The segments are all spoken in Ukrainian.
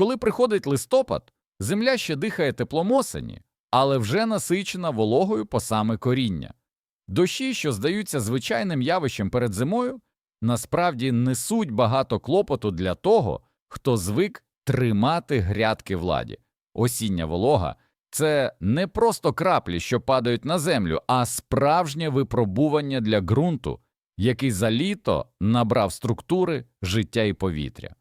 Коли приходить листопад, земля ще дихає теплом осені, але вже насичена вологою по саме коріння. Дощі, що здаються звичайним явищем перед зимою, насправді несуть багато клопоту для того, хто звик тримати грядки владі. Осіння волога це не просто краплі, що падають на землю, а справжнє випробування для ґрунту, який за літо набрав структури, життя і повітря.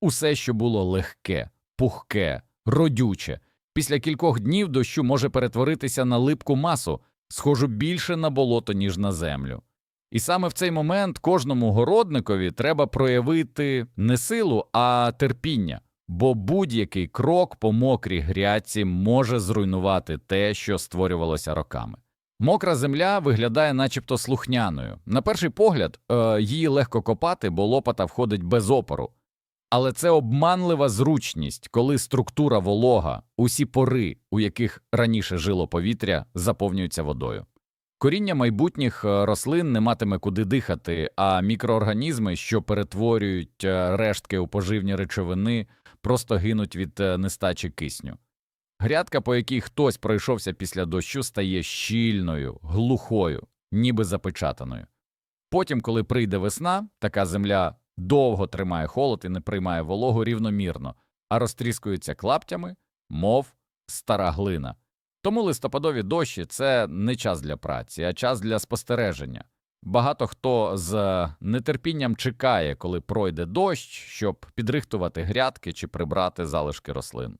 Усе, що було легке, пухке, родюче, після кількох днів дощу може перетворитися на липку масу, схожу більше на болото, ніж на землю. І саме в цей момент кожному городникові треба проявити не силу, а терпіння, бо будь-який крок по мокрій грядці може зруйнувати те, що створювалося роками. Мокра земля виглядає начебто слухняною. На перший погляд, е, її легко копати, бо лопата входить без опору. Але це обманлива зручність, коли структура волога, усі пори, у яких раніше жило повітря, заповнюються водою. Коріння майбутніх е, рослин не матиме куди дихати, а мікроорганізми, що перетворюють е, рештки у поживні речовини, просто гинуть від е, нестачі кисню. Грядка, по якій хтось пройшовся після дощу, стає щільною, глухою, ніби запечатаною. Потім, коли прийде весна, така земля довго тримає холод і не приймає вологу рівномірно, а розтріскується клаптями, мов стара глина. Тому листопадові дощі це не час для праці, а час для спостереження. Багато хто з нетерпінням чекає, коли пройде дощ, щоб підрихтувати грядки чи прибрати залишки рослин.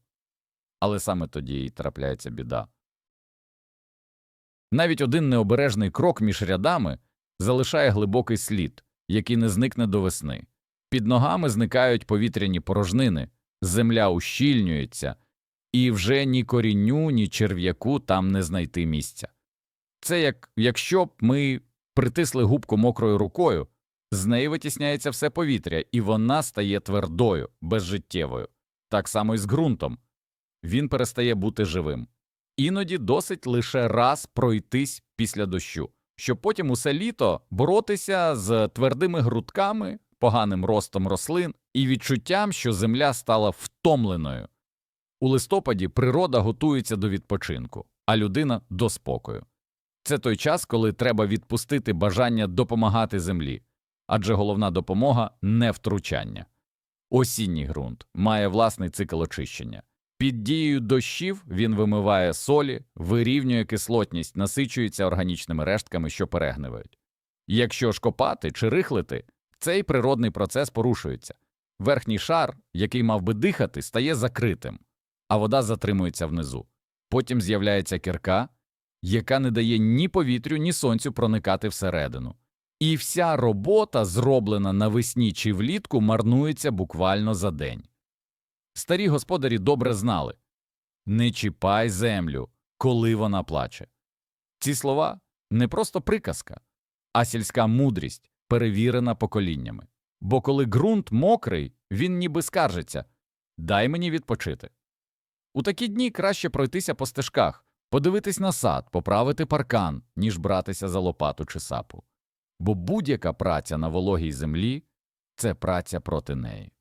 Але саме тоді й трапляється біда. Навіть один необережний крок між рядами залишає глибокий слід, який не зникне до весни. Під ногами зникають повітряні порожнини, земля ущільнюється, і вже ні корінню, ні черв'яку там не знайти місця. Це як якщо б ми притисли губку мокрою рукою, з неї витісняється все повітря, і вона стає твердою, безжиттєвою. Так само і з ґрунтом. Він перестає бути живим. Іноді досить лише раз пройтись після дощу, щоб потім усе літо боротися з твердими грудками, поганим ростом рослин і відчуттям, що земля стала втомленою. У листопаді природа готується до відпочинку, а людина до спокою. Це той час, коли треба відпустити бажання допомагати землі, адже головна допомога не втручання. Осінній ґрунт має власний цикл очищення. Під дією дощів він вимиває солі, вирівнює кислотність, насичується органічними рештками, що перегнивають. Якщо ж копати чи рихлити, цей природний процес порушується. Верхній шар, який мав би дихати, стає закритим, а вода затримується внизу. Потім з'являється кірка, яка не дає ні повітрю, ні сонцю проникати всередину. І вся робота, зроблена навесні чи влітку, марнується буквально за день. Старі господарі добре знали не чіпай землю, коли вона плаче. Ці слова не просто приказка, а сільська мудрість, перевірена поколіннями. Бо коли ґрунт мокрий, він ніби скаржиться дай мені відпочити. У такі дні краще пройтися по стежках, подивитись на сад, поправити паркан, ніж братися за лопату чи сапу. Бо будь-яка праця на вологій землі це праця проти неї.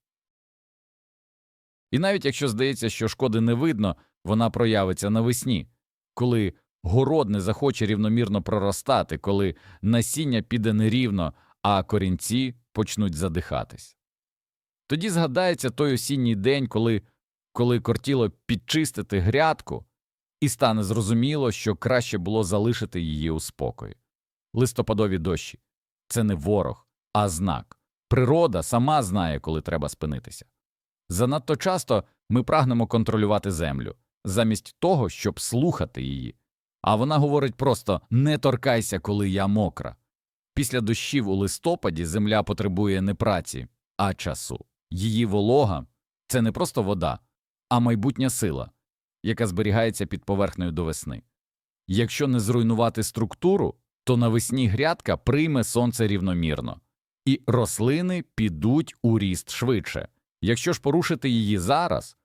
І навіть якщо здається, що шкоди не видно, вона проявиться навесні, коли город не захоче рівномірно проростати, коли насіння піде нерівно, а корінці почнуть задихатись. Тоді згадається той осінній день, коли, коли кортіло підчистити грядку, і стане зрозуміло, що краще було залишити її у спокої. Листопадові дощі це не ворог, а знак. Природа сама знає, коли треба спинитися. Занадто часто ми прагнемо контролювати землю, замість того, щоб слухати її. А вона говорить просто не торкайся, коли я мокра. Після дощів у листопаді земля потребує не праці, а часу. Її волога це не просто вода, а майбутня сила, яка зберігається під поверхнею до весни. Якщо не зруйнувати структуру, то навесні грядка прийме сонце рівномірно, і рослини підуть у ріст швидше. Якщо ж порушити її зараз,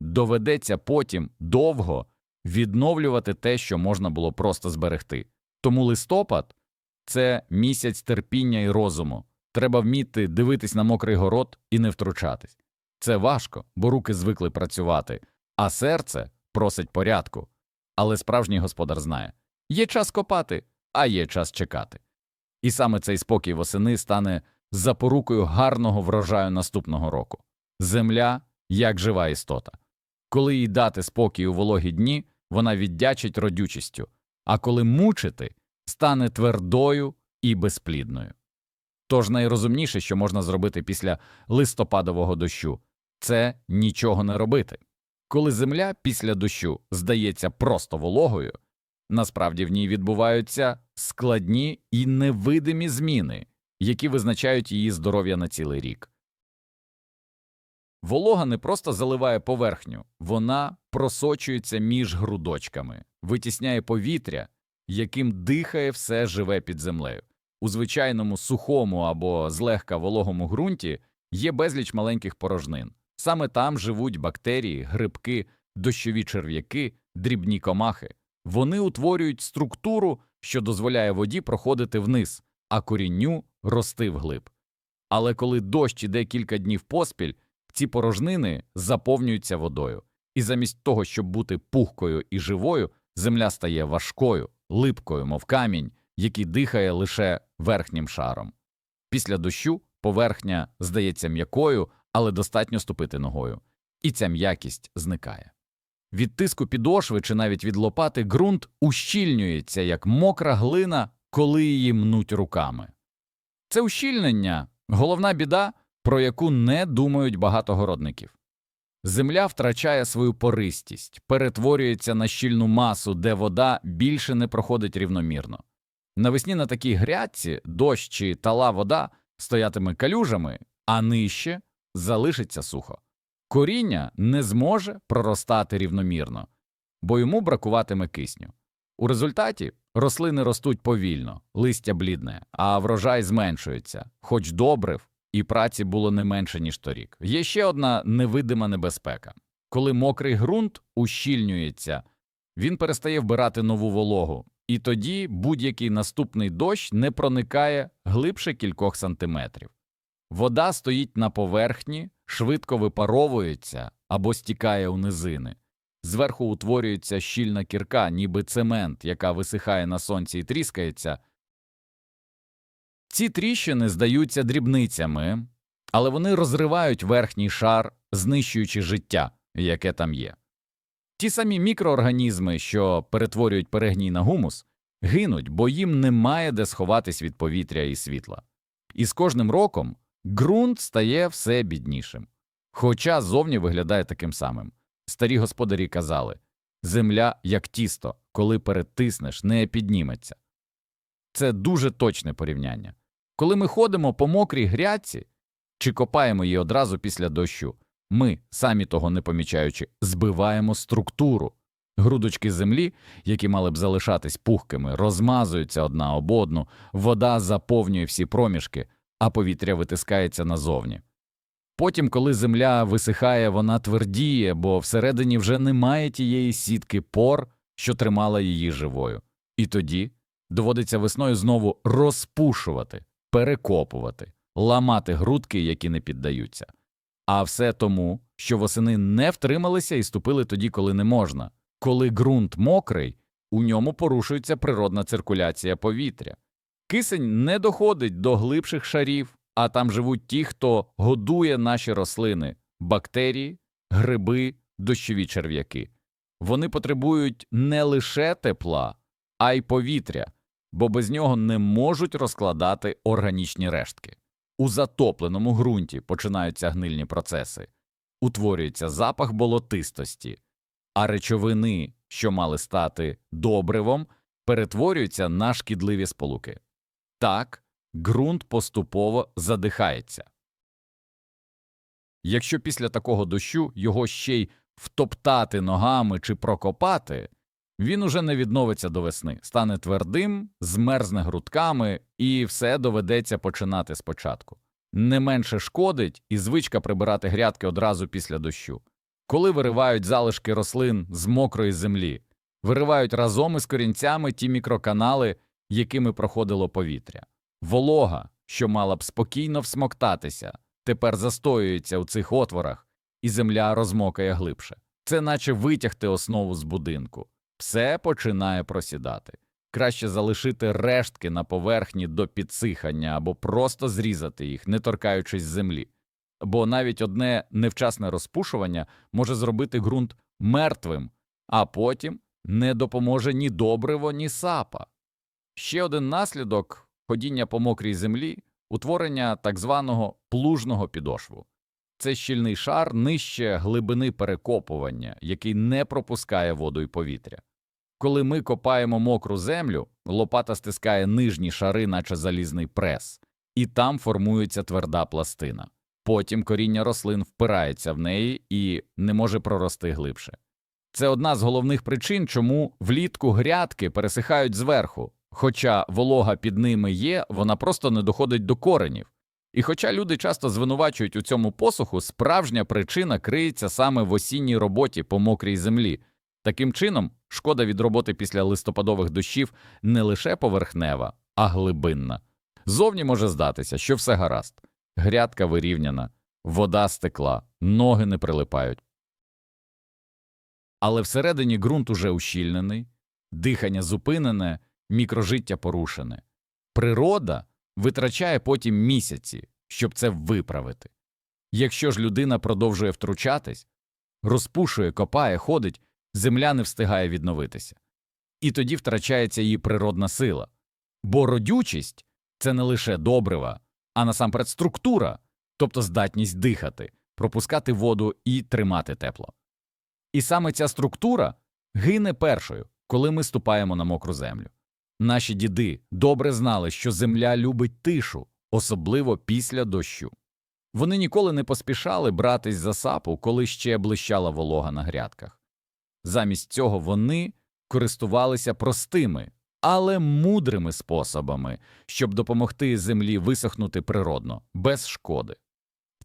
доведеться потім довго відновлювати те, що можна було просто зберегти. Тому листопад це місяць терпіння і розуму. Треба вміти дивитись на мокрий город і не втручатись. Це важко, бо руки звикли працювати, а серце просить порядку. Але справжній господар знає є час копати, а є час чекати. І саме цей спокій восени стане запорукою гарного врожаю наступного року. Земля як жива істота. Коли їй дати спокій у вологі дні, вона віддячить родючістю, а коли мучити, стане твердою і безплідною. Тож найрозумніше, що можна зробити після листопадового дощу, це нічого не робити. Коли земля після дощу здається просто вологою, насправді в ній відбуваються складні і невидимі зміни, які визначають її здоров'я на цілий рік. Волога не просто заливає поверхню, вона просочується між грудочками, витісняє повітря, яким дихає все живе під землею. У звичайному сухому або злегка вологому ґрунті є безліч маленьких порожнин. Саме там живуть бактерії, грибки, дощові черв'яки, дрібні комахи. Вони утворюють структуру, що дозволяє воді проходити вниз, а корінню рости вглиб. Але коли дощ іде кілька днів поспіль, ці порожнини заповнюються водою, і замість того, щоб бути пухкою і живою, земля стає важкою, липкою, мов камінь, який дихає лише верхнім шаром. Після дощу поверхня здається м'якою, але достатньо ступити ногою, і ця м'якість зникає. Від тиску підошви чи навіть від лопати ґрунт ущільнюється, як мокра глина, коли її мнуть руками. Це ущільнення головна біда, про яку не думають багато городників. Земля втрачає свою пористість, перетворюється на щільну масу, де вода більше не проходить рівномірно. Навесні на такій грядці дощ чи тала вода стоятиме калюжами, а нижче залишиться сухо. Коріння не зможе проростати рівномірно, бо йому бракуватиме кисню. У результаті рослини ростуть повільно, листя блідне, а врожай зменшується, хоч добрив і праці було не менше, ніж торік. Є ще одна невидима небезпека. Коли мокрий ґрунт ущільнюється, він перестає вбирати нову вологу, і тоді будь-який наступний дощ не проникає глибше кількох сантиметрів. Вода стоїть на поверхні, швидко випаровується або стікає у низини. Зверху утворюється щільна кірка, ніби цемент, яка висихає на сонці і тріскається. Ці тріщини здаються дрібницями, але вони розривають верхній шар, знищуючи життя, яке там є. Ті самі мікроорганізми, що перетворюють перегній на гумус, гинуть, бо їм немає де сховатись від повітря і світла. І з кожним роком ґрунт стає все біднішим, хоча зовні виглядає таким самим. Старі господарі казали земля як тісто, коли перетиснеш, не підніметься. Це дуже точне порівняння. Коли ми ходимо по мокрій грядці чи копаємо її одразу після дощу, ми, самі того не помічаючи, збиваємо структуру. Грудочки землі, які мали б залишатись пухкими, розмазуються одна об одну, вода заповнює всі проміжки, а повітря витискається назовні. Потім, коли земля висихає, вона твердіє, бо всередині вже немає тієї сітки пор, що тримала її живою. І тоді доводиться весною знову розпушувати, перекопувати, ламати грудки, які не піддаються. А все тому, що восени не втрималися і ступили тоді, коли не можна. Коли ґрунт мокрий, у ньому порушується природна циркуляція повітря. Кисень не доходить до глибших шарів, а там живуть ті, хто годує наші рослини бактерії, гриби, дощові черв'яки. Вони потребують не лише тепла, а й повітря, бо без нього не можуть розкладати органічні рештки. У затопленому ґрунті починаються гнильні процеси, утворюється запах болотистості, а речовини, що мали стати добривом, перетворюються на шкідливі сполуки. Так, ґрунт поступово задихається. Якщо після такого дощу його ще й втоптати ногами чи прокопати, він уже не відновиться до весни, стане твердим, змерзне грудками, і все доведеться починати спочатку. Не менше шкодить і звичка прибирати грядки одразу після дощу. Коли виривають залишки рослин з мокрої землі, виривають разом із корінцями ті мікроканали, якими проходило повітря. Волога, що мала б спокійно всмоктатися, тепер застоюється у цих отворах і земля розмокає глибше. Це наче витягти основу з будинку. Все починає просідати. Краще залишити рештки на поверхні до підсихання або просто зрізати їх, не торкаючись землі. Бо навіть одне невчасне розпушування може зробити ґрунт мертвим, а потім не допоможе ні добриво, ні сапа. Ще один наслідок ходіння по мокрій землі утворення так званого плужного підошву. Це щільний шар нижче глибини перекопування, який не пропускає воду і повітря. Коли ми копаємо мокру землю, лопата стискає нижні шари, наче залізний прес, і там формується тверда пластина. Потім коріння рослин впирається в неї і не може прорости глибше. Це одна з головних причин, чому влітку грядки пересихають зверху, хоча волога під ними є, вона просто не доходить до коренів. І хоча люди часто звинувачують у цьому посуху, справжня причина криється саме в осінній роботі по мокрій землі. Таким чином, шкода від роботи після листопадових дощів не лише поверхнева, а глибинна. Зовні може здатися, що все гаразд. Грядка вирівняна, вода стекла, ноги не прилипають. Але всередині ґрунт уже ущільнений, дихання зупинене, мікрожиття порушене. Природа витрачає потім місяці, щоб це виправити. Якщо ж людина продовжує втручатись, розпушує, копає, ходить, земля не встигає відновитися. І тоді втрачається її природна сила. Бо родючість це не лише добрива, а насамперед структура, тобто здатність дихати, пропускати воду і тримати тепло. І саме ця структура гине першою, коли ми ступаємо на мокру землю. Наші діди добре знали, що земля любить тишу, особливо після дощу. Вони ніколи не поспішали братись за сапу, коли ще блищала волога на грядках. Замість цього вони користувалися простими, але мудрими способами, щоб допомогти землі висохнути природно, без шкоди.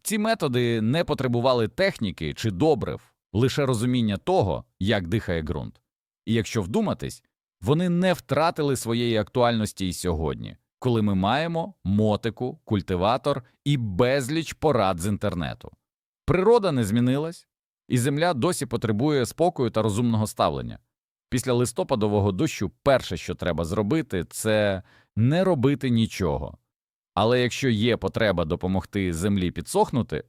Ці методи не потребували техніки чи добрив, лише розуміння того, як дихає ґрунт. І якщо вдуматись, вони не втратили своєї актуальності і сьогодні, коли ми маємо мотику, культиватор і безліч порад з інтернету. Природа не змінилась, і земля досі потребує спокою та розумного ставлення. Після листопадового дощу перше, що треба зробити, це не робити нічого. Але якщо є потреба допомогти землі підсохнути,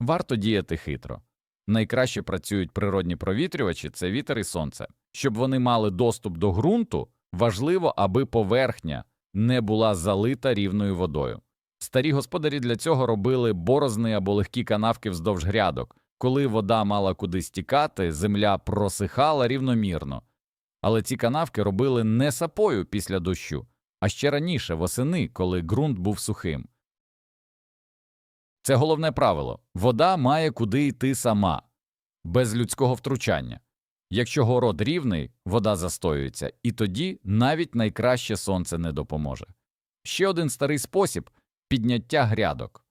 варто діяти хитро. Найкраще працюють природні провітрювачі це вітер і сонце. Щоб вони мали доступ до ґрунту, важливо, аби поверхня не була залита рівною водою. Старі господарі для цього робили борозни або легкі канавки вздовж грядок. Коли вода мала куди стікати, земля просихала рівномірно. Але ці канавки робили не сапою після дощу, а ще раніше, восени, коли ґрунт був сухим. Це головне правило вода має куди йти сама, без людського втручання. Якщо город рівний, вода застоюється, і тоді навіть найкраще сонце не допоможе. Ще один старий спосіб підняття грядок.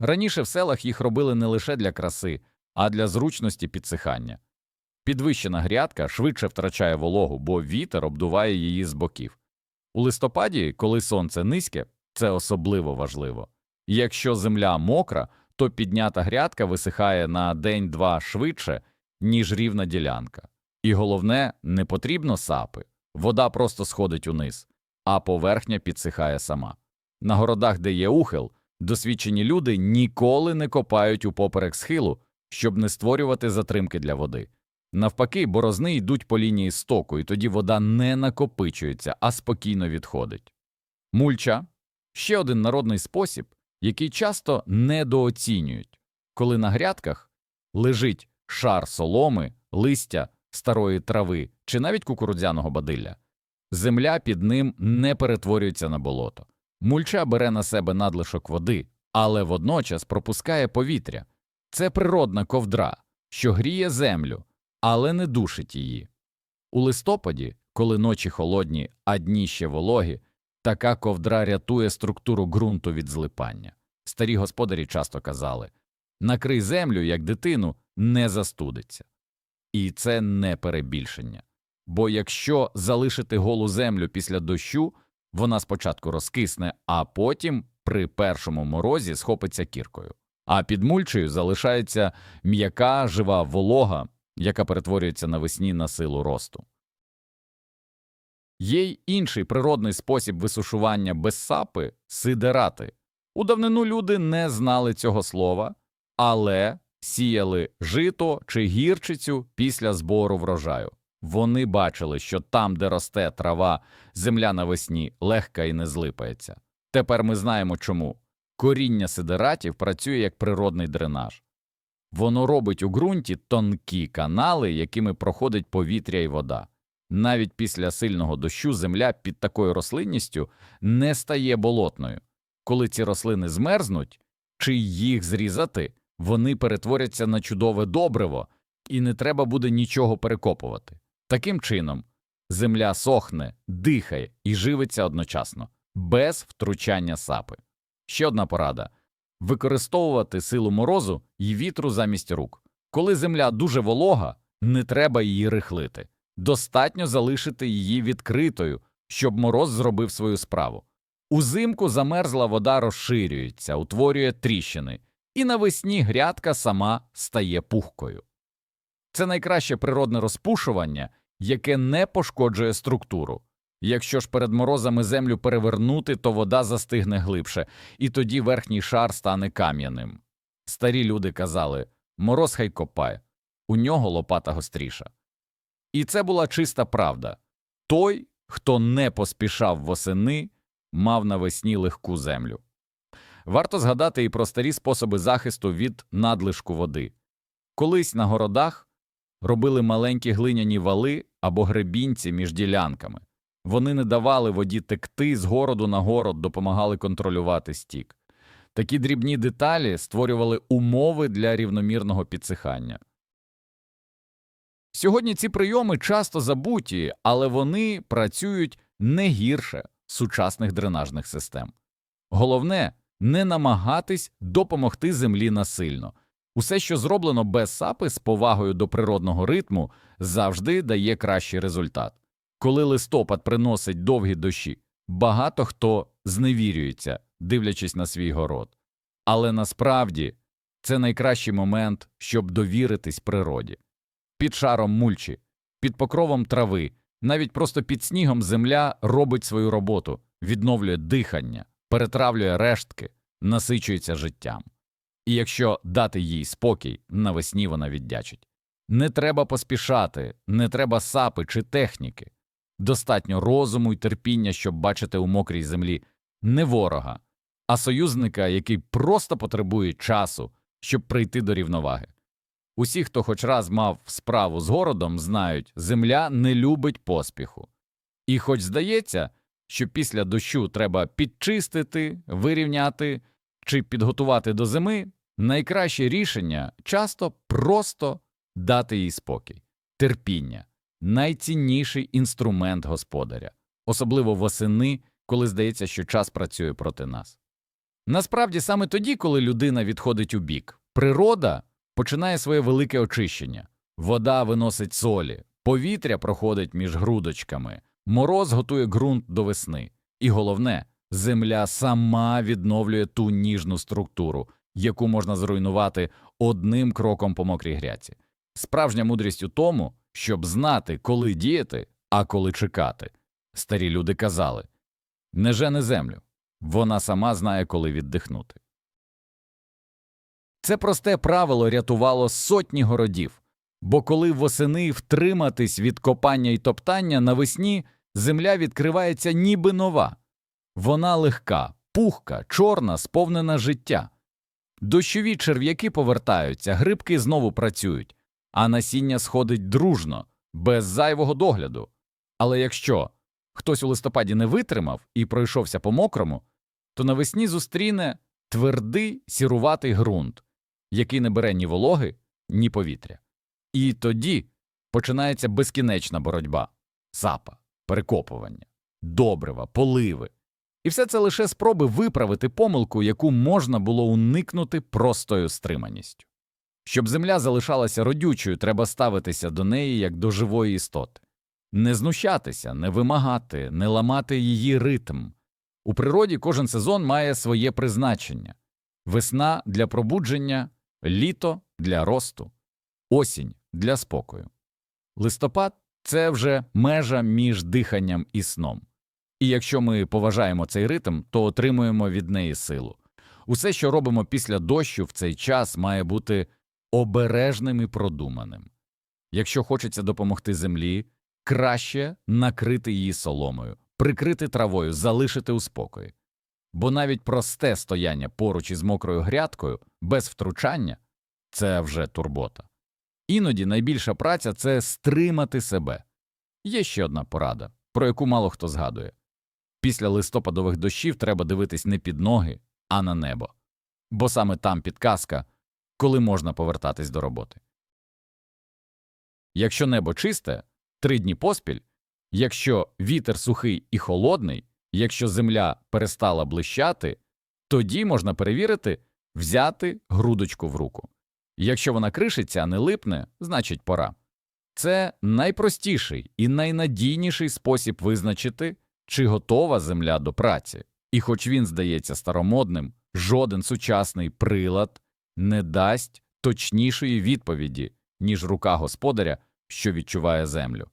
Раніше в селах їх робили не лише для краси, а для зручності підсихання. Підвищена грядка швидше втрачає вологу, бо вітер обдуває її з боків. У листопаді, коли сонце низьке, це особливо важливо. Якщо земля мокра, то піднята грядка висихає на день-два швидше, ніж рівна ділянка. І головне, не потрібно сапи, вода просто сходить униз, а поверхня підсихає сама. На городах, де є ухил, досвідчені люди ніколи не копають упоперек схилу, щоб не створювати затримки для води. Навпаки, борозни йдуть по лінії стоку, і тоді вода не накопичується, а спокійно відходить. Мульча ще один народний спосіб, який часто недооцінюють, коли на грядках лежить шар соломи, листя, старої трави чи навіть кукурудзяного бадилля. Земля під ним не перетворюється на болото. Мульча бере на себе надлишок води, але водночас пропускає повітря. Це природна ковдра, що гріє землю, але не душить її. У листопаді, коли ночі холодні, а дні ще вологі, така ковдра рятує структуру ґрунту від злипання. Старі господарі часто казали накрий землю, як дитину, не застудиться. І це не перебільшення. Бо якщо залишити голу землю після дощу, вона спочатку розкисне, а потім при першому морозі схопиться кіркою. А під мульчею залишається м'яка жива волога, яка перетворюється навесні на силу росту. Є й інший природний спосіб висушування без сапи – сидерати. У давнину люди не знали цього слова, але сіяли жито чи гірчицю після збору врожаю. Вони бачили, що там, де росте трава, земля навесні легка і не злипається. Тепер ми знаємо чому. Коріння сидератів працює як природний дренаж. Воно робить у ґрунті тонкі канали, якими проходить повітря і вода. Навіть після сильного дощу земля під такою рослинністю не стає болотною. Коли ці рослини змерзнуть чи їх зрізати, вони перетворяться на чудове добриво, і не треба буде нічого перекопувати. Таким чином, земля сохне, дихає і живиться одночасно, без втручання сапи. Ще одна порада використовувати силу морозу і вітру замість рук. Коли земля дуже волога, не треба її рихлити. Достатньо залишити її відкритою, щоб мороз зробив свою справу. Узимку замерзла вода розширюється, утворює тріщини, і навесні грядка сама стає пухкою. Це найкраще природне розпушування, яке не пошкоджує структуру. Якщо ж перед морозами землю перевернути, то вода застигне глибше, і тоді верхній шар стане кам'яним. Старі люди казали мороз хай копає, у нього лопата гостріша. І це була чиста правда той, хто не поспішав восени, мав навесні легку землю. Варто згадати і про старі способи захисту від надлишку води. Колись на городах робили маленькі глиняні вали або гребінці між ділянками. Вони не давали воді текти з городу на город, допомагали контролювати стік. Такі дрібні деталі створювали умови для рівномірного підсихання. Сьогодні ці прийоми часто забуті, але вони працюють не гірше сучасних дренажних систем. Головне не намагатись допомогти землі насильно. Усе, що зроблено без сапи з повагою до природного ритму, завжди дає кращий результат. Коли листопад приносить довгі дощі, багато хто зневірюється, дивлячись на свій город. Але насправді це найкращий момент, щоб довіритись природі. Під шаром мульчі, під покровом трави, навіть просто під снігом земля робить свою роботу, відновлює дихання, перетравлює рештки, насичується життям. І якщо дати їй спокій, навесні вона віддячить. Не треба поспішати, не треба сапи чи техніки. Достатньо розуму й терпіння, щоб бачити у мокрій землі не ворога, а союзника, який просто потребує часу, щоб прийти до рівноваги. Усі, хто хоч раз мав справу з городом, знають, земля не любить поспіху. І хоч здається, що після дощу треба підчистити, вирівняти чи підготувати до зими, найкраще рішення часто просто дати їй спокій, терпіння найцінніший інструмент господаря, особливо восени, коли здається, що час працює проти нас. Насправді, саме тоді, коли людина відходить у бік, природа починає своє велике очищення, вода виносить солі, повітря проходить між грудочками, мороз готує ґрунт до весни, і головне, земля сама відновлює ту ніжну структуру, яку можна зруйнувати одним кроком по мокрій гряці. Справжня мудрість у тому, щоб знати, коли діяти, а коли чекати. Старі люди казали не жени землю, вона сама знає, коли віддихнути. Це просте правило рятувало сотні городів, бо коли восени втриматись від копання і топтання, навесні земля відкривається ніби нова. Вона легка, пухка, чорна, сповнена життя. Дощові черв'яки повертаються, грибки знову працюють, а насіння сходить дружно, без зайвого догляду. Але якщо хтось у листопаді не витримав і пройшовся по мокрому, то навесні зустріне твердий сіруватий ґрунт, який не бере ні вологи, ні повітря. І тоді починається безкінечна боротьба сапа, перекопування, добрива, поливи. І все це лише спроби виправити помилку, яку можна було уникнути простою стриманістю. Щоб земля залишалася родючою, треба ставитися до неї як до живої істоти, не знущатися, не вимагати, не ламати її ритм. У природі кожен сезон має своє призначення. Весна для пробудження, літо для росту, осінь для спокою. Листопад це вже межа між диханням і сном. І якщо ми поважаємо цей ритм, то отримуємо від неї силу. Усе, що робимо після дощу в цей час, має бути обережним і продуманим. Якщо хочеться допомогти землі, краще накрити її соломою, прикрити травою, залишити у спокої. Бо навіть просте стояння поруч із мокрою грядкою без втручання це вже турбота. Іноді найбільша праця це стримати себе. Є ще одна порада, про яку мало хто згадує. Після листопадових дощів треба дивитись не під ноги, а на небо. Бо саме там підказка, коли можна повертатись до роботи. Якщо небо чисте, три дні поспіль, якщо вітер сухий і холодний, якщо земля перестала блищати, тоді можна перевірити, взяти грудочку в руку. Якщо вона кришиться, а не липне, значить пора. Це найпростіший і найнадійніший спосіб визначити, чи готова земля до праці. І хоч він здається старомодним, жоден сучасний прилад не дасть точнішої відповіді, ніж рука господаря, що відчуває землю.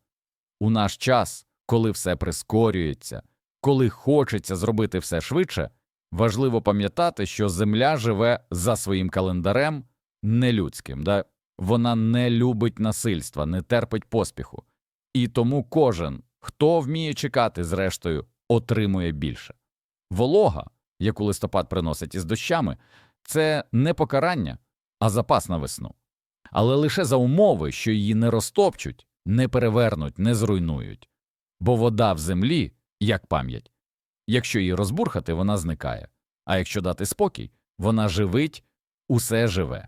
У наш час, коли все прискорюється, коли хочеться зробити все швидше, важливо пам'ятати, що земля живе за своїм календарем нелюдським. Да? Вона не любить насильства, не терпить поспіху. І тому кожен, хто вміє чекати, зрештою, отримує більше. Волога, яку листопад приносить із дощами, це не покарання, а запас на весну. Але лише за умови, що її не розтопчуть, не перевернуть, не зруйнують. Бо вода в землі, як пам'ять. Якщо її розбурхати, вона зникає, а якщо дати спокій, вона живить усе живе.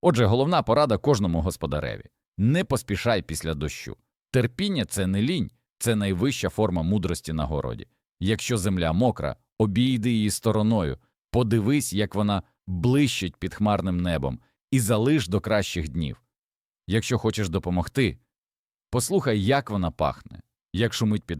Отже, головна порада кожному господареві не поспішай після дощу. Терпіння це не лінь, це найвища форма мудрості на городі. Якщо земля мокра, обійди її стороною, подивись, як вона блищить під хмарним небом, і залиш до кращих днів. Якщо хочеш допомогти, послухай, як вона пахне, як шумить під